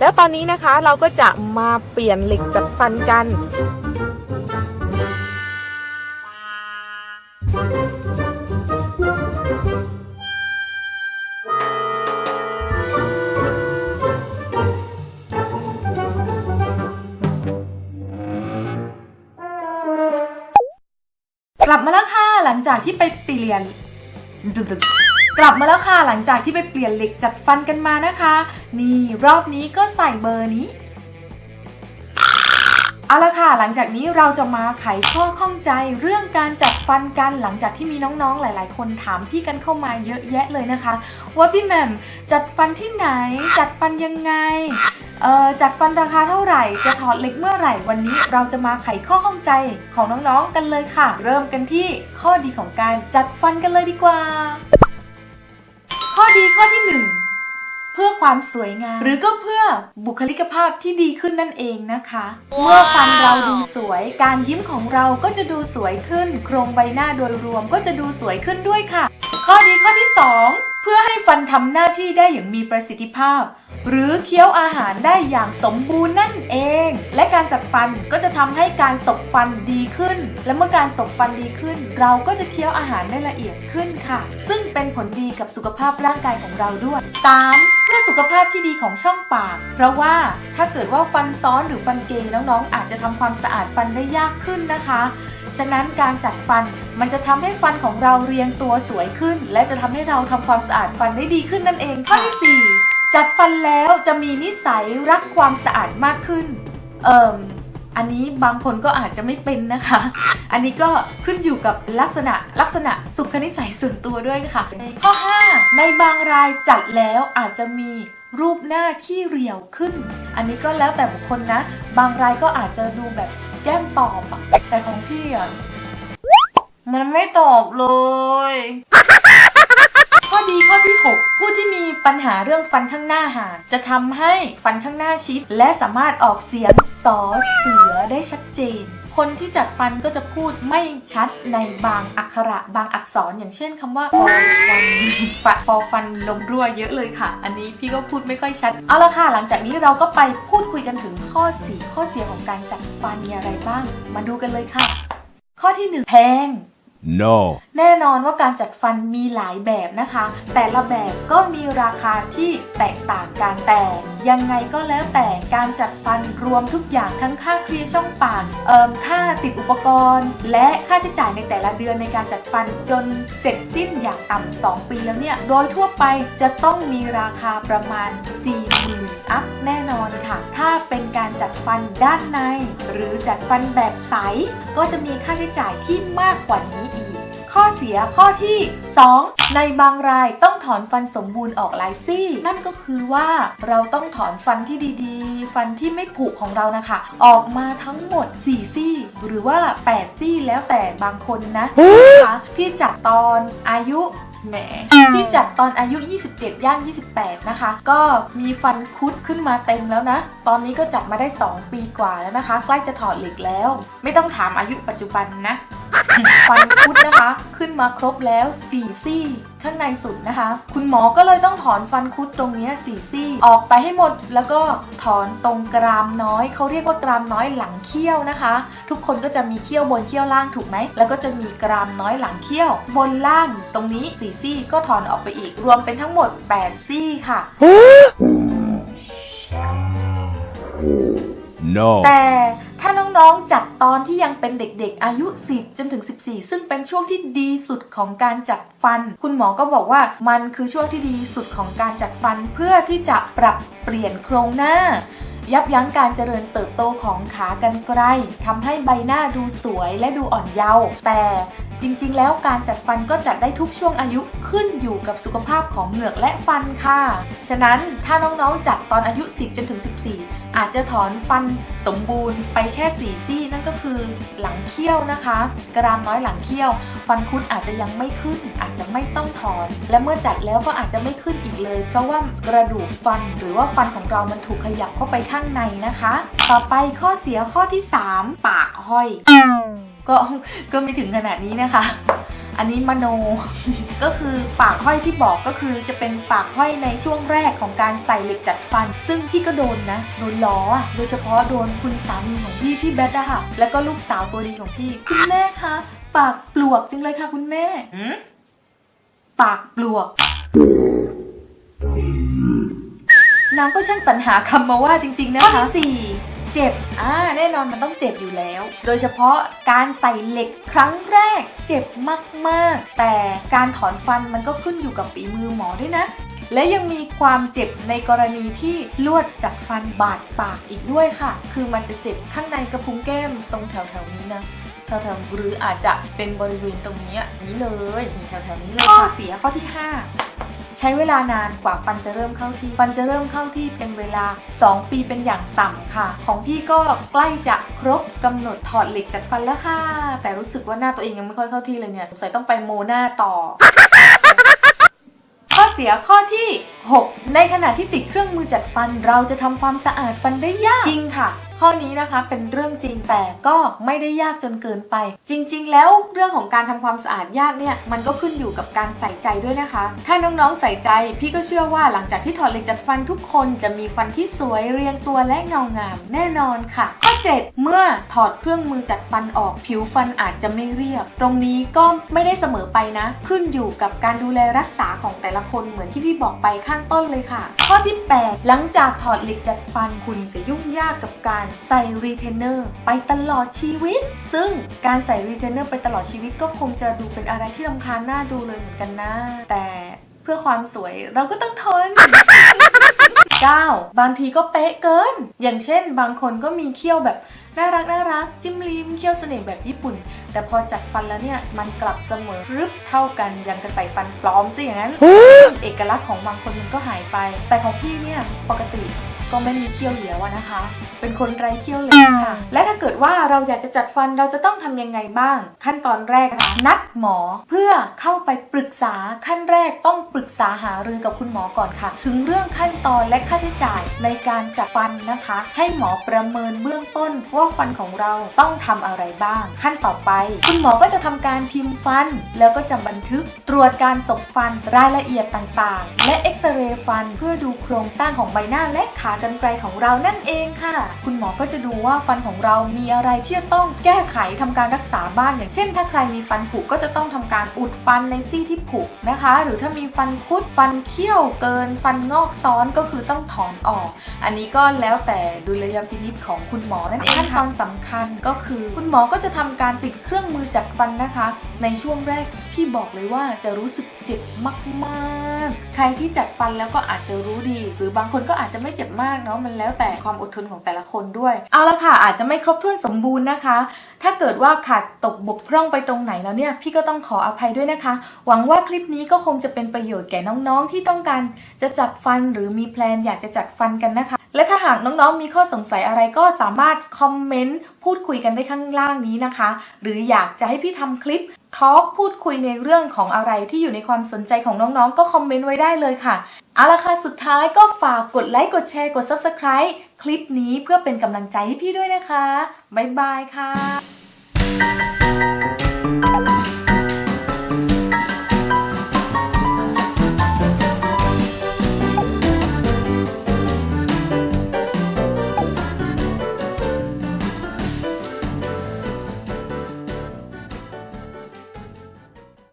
แล้วตอนนี้นะคะเราก็จะมาเปลี่ยนเหล็กจัดฟันกัน กลับมาแล้วค่ะหลังจากที่ไปเปลี่ยน กลับมาแล้วค่ะหลังจากที่ไปเปลี่ยนเหล็กจัดฟันกันมานะคะ นี่รอบนี้ก็ใส่เบอร์นี้เอาละค่ะ หลังจากนี้เราจะมาไขข้อข้องใจเรื่องการจัดฟันกันหลังจากที่มีน้องๆหลาย ๆ คนถามพี่กันเข้ามาเยอะแยะเลยนะคะ ว่าพี่แหม่มจัดฟันที่ไหน จัดฟันยังไงเอ่อจัดฟันราคาเท่าไหร่ จะถอดเหล็กเมื่อไหร่ วันนี้เราจะมาไขข้อข้องใจของน้องๆกันเลยค่ะ เริ่มกันที่ข้อดีของการจัดฟันกันเลยดีกว่า ดีข้อที่หนึ่งเพื่อความสวยงาม หรือก็เพื่อบุคลิกภาพที่ดีขึ้นนั่นเองนะคะ เมื่อฟันเราดูสวย การยิ้มของเราก็จะดูสวยขึ้น โครงใบหน้าโดยรวมก็จะดูสวยขึ้นด้วยค่ะ ข้อดีข้อที่ 2 เพื่อให้ฟันทำหน้าที่ได้อย่างมีประสิทธิภาพ หรือเคี้ยวอาหารได้อย่างสมบูรณ์นั่นเอง และการจัดฟันก็จะทำให้การสบฟันดีขึ้น และเมื่อการสบฟันดีขึ้น เราก็จะเคี้ยวอาหารได้ละเอียดขึ้นค่ะ ซึ่งเป็นผลดีกับสุขภาพร่างกายของเราด้วย 3. เพื่อสุขภาพที่ดีของช่องปาก เพราะว่าถ้าเกิดว่าฟันซ้อนหรือฟันเกยน้องๆ อาจจะทำความสะอาดฟันได้ยากขึ้นนะคะ ฉะนั้นการจัดฟันมันจะทำให้ฟันของเราเรียงตัวสวยขึ้น และจะทำให้เราทำความสะอาดฟันได้ดีขึ้นนั่นเองข้อที่สี่ จัดฟันแล้วจะมีนิสัยรักความสะอาดมากขึ้น เอ่มอันนี้บางคนก็อาจจะไม่เป็นนะคะ อันนี้ก็ขึ้นอยู่กับลักษณะลักษณะสุขนิสัยส่วนตัวด้วยค่ะ ข้อ 5 ในบางรายจัดแล้วอาจจะมีรูปหน้าที่เรียวขึ้น อันนี้ก็แล้วแต่บุคคลนะ บางรายก็อาจจะดูแบบแก้มตอบอะแต่ของพี่อะมันไม่ตอบเลย ข้อดีข้อที่ 6 ผู้ที่มีปัญหาเรื่องฟันข้างหน้าหางจะทำให้ฟันข้างหน้าชิด และสามารถออกเสียงสอเสือได้ชัดเจน คนที่จัดฟันก็จะพูดไม่ชัดในบางอักขระบางอักษรอย่างเช่นคำว่าฟอฟันฟฟอฟันลมรั่วเยอะเลยค่ะ อันนี้พี่ก็พูดไม่ค่อยชัด เอาละค่ะ หลังจากนี้เราก็ไปพูดคุยกันถึงข้อสีข้อเสียของการจัดฟันมีอะไรบ้าง มาดูกันเลยค่ะ ข้อที่หนึ่งแพง No. แน่นอนว่าการจัดฟันมีหลายแบบนะคะ แต่ละแบบก็มีราคาที่แตกต่างกันแต่ ยังไงก็แล้วแต่การจัดฟันรวมทุกอย่างทั้งค่าเคลียร์ช่องปากเอ่มค่าติดอุปกรณ์ และค่าใช้จ่ายในแต่ละเดือนในการจัดฟันจนเสร็จสิ้นอย่างต่ำ2 ปีแล้วเนี่ย โดยทั่วไปจะต้องมีราคาประมาณ4 0 0 0 อัพแน่นอนค่ะ ถ้าเป็นการจัดฟันด้านใน หรือจัดฟันแบบใส ก็จะมีค่าใช้จ่ายที่มากกว่านี้อีก ข้อเสียข้อที่ 2 ในบางรายต้องถอนฟันสมบูรณ์ออกหลายซี่ นั่นก็คือว่าเราต้องถอนฟันที่ดีๆ ฟันที่ไม่ผุของเรานะคะ ออกมาทั้งหมด 4 ซี่ หรือว่า 8 ซี่แล้วแต่บางคนนะนะคะที่จัดตอนอายุ แหมที่จัดตอนอายุ 27 ย่าง 28 นะคะ ก็มีฟันคุดขึ้นมาเต็มแล้วนะ ตอนนี้ก็จัดมาได้ 2 ปีกว่าแล้วนะคะ ใกล้จะถอดเหล็กแล้ว ไม่ต้องถามอายุปัจจุบันนะ ฟันคุดนะคะ มาครบแล้ว 4 ซี่ ข้างในสุดนะคะ คุณหมอก็เลยต้องถอนฟันคุดตรงเนี้ย4ซี่ ออกไปให้หมดแล้วก็ถอนตรงกรามน้อย เขาเรียกว่ากรามน้อยหลังเขี้ยวนะคะ ทุกคนก็จะมีเขี้ยวบนเขี้ยวล่างถูกไหม แล้วก็จะมีกรามน้อยหลังเขี้ยว บนล่างตรงนี้4ซี่ ก็ถอนออกไปอีก รวมเป็นทั้งหมด 8 ซี่ค่ะ No. แต่ถ้าน้องๆจัด ตอนที่ยังเป็นเด็กๆ อายุ 10 จนถึง 14 ซึ่งเป็นช่วงที่ดีสุดของการจัดฟัน คุณหมอก็บอกว่ามันคือช่วงที่ดีสุดของการจัดฟันเพื่อที่จะปรับเปลี่ยนโครงหน้า ยับยั้งการเจริญเติบโตของขากรรไกรทำให้ใบหน้าดูสวยและดูอ่อนเยาว์แต่ จริงๆ แล้วการจัดฟันก็จัดได้ทุกช่วงอายุขึ้นอยู่กับสุขภาพของเหงือกและฟันค่ะ ฉะนั้นถ้าน้องๆ จัดตอนอายุ 10 จนถึง 14 อาจจะถอนฟันสมบูรณ์ไปแค่ 4 ซี่ นั่นก็คือหลังเขี้ยวนะคะ กรามน้อยหลังเขี้ยว ฟันคุดอาจจะยังไม่ขึ้น อาจจะไม่ต้องถอน และเมื่อจัดแล้วก็อาจจะไม่ขึ้นอีกเลย เพราะว่ากระดูกฟันหรือว่าฟันของเรามันถูกขยับเข้าไปข้างในนะคะ ต่อไปข้อเสียข้อที่ 3 ปากห้อย ก็ก็ไม่ถึงขนาดนี้นะคะ อันนี้มโน ก็คือปากห้อยที่บอกก็คือจะเป็นปากห้อยในช่วงแรกของการใส่เหล็กจัดฟัน ซึ่งพี่ก็โดนนะ โดนล้ออะโดยเฉพาะโดนคุณสามีของพี่พี่แบทอะค่ะ แล้วก็ลูกสาวตัวดีของพี่ คุณแม่คะปากปลวกจังเลยค่ะคุณแม่หืมปากปลวกนางก็ช่างสรรหาคำมาว่าจริง ๆ นะคะข้อที่สี่ เจ็บ อ่า แน่นอนมันต้องเจ็บอยู่แล้ว โดยเฉพาะการใส่เหล็กครั้งแรกเจ็บมากๆ แต่การถอนฟันมันก็ขึ้นอยู่กับฝีมือหมอด้วยนะ และยังมีความเจ็บในกรณีที่ลวดจัดฟันบาดปากอีกด้วยค่ะ คือมันจะเจ็บข้างในกระพุ้งแก้มตรงแถวๆนี้นะแถวๆหรืออาจจะเป็นบริเวณตรงนี้นี้เลยแถวๆนี้เลยค่ะเสียข้อที่ 5 ใช้เวลานานกว่าฟันจะเริ่มเข้าที่ ฟันจะเริ่มเข้าที่เป็นเวลา 2 ปีเป็นอย่างต่ำค่ะ ของพี่ก็ใกล้จะครบกำหนดถอดเหล็กจากฟันแล้วค่ะ แต่รู้สึกว่าหน้าตัวเองยังไม่ค่อยเข้าที่เลยเนี่ยสงสัยต้องไปโมหน้าต่อข้อเสียข้อที่ 6 ในขณะที่ติดเครื่องมือจัดฟันเราจะทำความสะอาดฟันได้ยากจริงค่ะข้อนี้นะคะเป็นเรื่องจริงแต่ก็ไม่ได้ยากจนเกินไป จริง ๆ แล้วเรื่องของการทำความสะอาดยากเนี่ยมันก็ขึ้นอยู่กับการใส่ใจด้วยนะคะ ถ้าน้องๆใส่ใจ พี่ก็เชื่อว่าหลังจากที่ถอดเหล็กจัดฟันทุกคนจะมีฟันที่สวยเรียงตัวและเงางามแน่นอนค่ะ ข้อ 7 เมื่อถอดเครื่องมือจัดฟันออกผิวฟันอาจจะไม่เรียบ ตรงนี้ก็ไม่ได้เสมอไปนะ ขึ้นอยู่กับการดูแลรักษาของแต่ละคนเหมือนที่พี่บอกไปข้างต้นเลยค่ะ ข้อที่ 8 หลังจากถอดเหล็กจัดฟันคุณจะยุ่งยากกับการใส่รีเทนเนอร์ไปตลอดชีวิต ซึ่งการใส่รีเทนเนอร์ไปตลอดชีวิตก็คงจะดูเป็นอะไรที่ลำคาญหน้าดูเลยเหมือนกันนะ แต่เพื่อความสวยเราก็ต้องทน 9 บางทีก็เป๊ะเกิน อย่างเช่น บางคนก็มีเขี้ยวแบบน่ารักน่ารักจิ้มลิ้มเขี้ยวเสน่ห์แบบญี่ปุ่น แต่พอจัดฟันแล้วเนี่ย มันกลับเสมอรึบเท่ากันยังกระใส่ฟันปลอมซะอย่างนั้น เอกลักษณ์ของบางคนมันก็หายไป แต่ของพี่เนี่ยปกติก็ไม่มีเขี้ยวอยู่แล้วอะนะคะ เป็นคนไร้เขี้ยวเลยค่ะ และถ้าเกิดว่าเราอยากจะจัดฟันเราจะต้องทำยังไงบ้าง ขั้นตอนแรกนะคะนัดหมอเพื่อเข้าไปปรึกษาขั้นแรกต้องปรึกษาหารือกับคุณหมอก่อนค่ะ ถึงเรื่องขั้นตอนและค่าใช้จ่ายในการจัดฟันนะคะ ให้หมอประเมินเบื้องต้นว่าฟันของเราต้องทำอะไรบ้าง ขั้นต่อไป คุณหมอก็จะทำการพิมพ์ฟัน แล้วก็จะบันทึกตรวจการสบฟันรายละเอียดต่างๆ และเอ็กซเรย์ฟันเพื่อดูโครงสร้างของใบหน้าและขากรรไกรของเรานั่นเองค่ะ คุณหมอก็จะดูว่าฟันของเรามีอะไรที่จะต้องแก้ไขทำการรักษาบ้างอย่างเช่น ถ้าใครมีฟันผุก็จะต้องทำการอุดฟันในซี่ที่ผุนะคะ หรือถ้ามีฟันคุดฟันเคี้ยวเกิน ฟันงอกซ้อนก็คือต้องถอนออก อันนี้ก็แล้วแต่ดุลยพินิจของคุณหมอนั่นเองขั้นตอนสำคัญก็คือคุณหมอก็จะทำการติดเครื่องมือจัดฟันนะคะ ในช่วงแรกพี่บอกเลยว่าจะรู้สึกเจ็บมากๆ ใครที่จัดฟันแล้วก็อาจจะรู้ดี หรือบางคนก็อาจจะไม่เจ็บมากเนาะมันแล้วแต่ความอดทนของแต่ละคนด้วย เอาละค่ะ อาจจะไม่ครบถ้วนสมบูรณ์นะคะ ถ้าเกิดว่าขาดตกบกพร่องไปตรงไหนแล้วเนี่ย พี่ก็ต้องขออภัยด้วยนะคะ หวังว่าคลิปนี้ก็คงจะเป็นประโยชน์แก่น้องๆ ที่ต้องการจะจัดฟันหรือมีแพลนอยากจะจัดฟันกันนะคะและถ้าหากน้องๆ มีข้อสงสัยอะไรก็สามารถคอมเมนต์พูดคุยกันได้ข้างล่างนี้นะคะ หรืออยากจะให้พี่ทำคลิป ทอล์กพูดคุยในเรื่องของอะไรที่อยู่ในความสนใจของน้องๆ ก็คอมเมนต์ไว้ได้เลยค่ะเอาละค่ะสุดท้ายก็ฝากกดไลค์กดแชร์กด Subscribe คลิปนี้เพื่อเป็นกำลังใจให้พี่ด้วยนะคะ บ๊ายบายค่ะ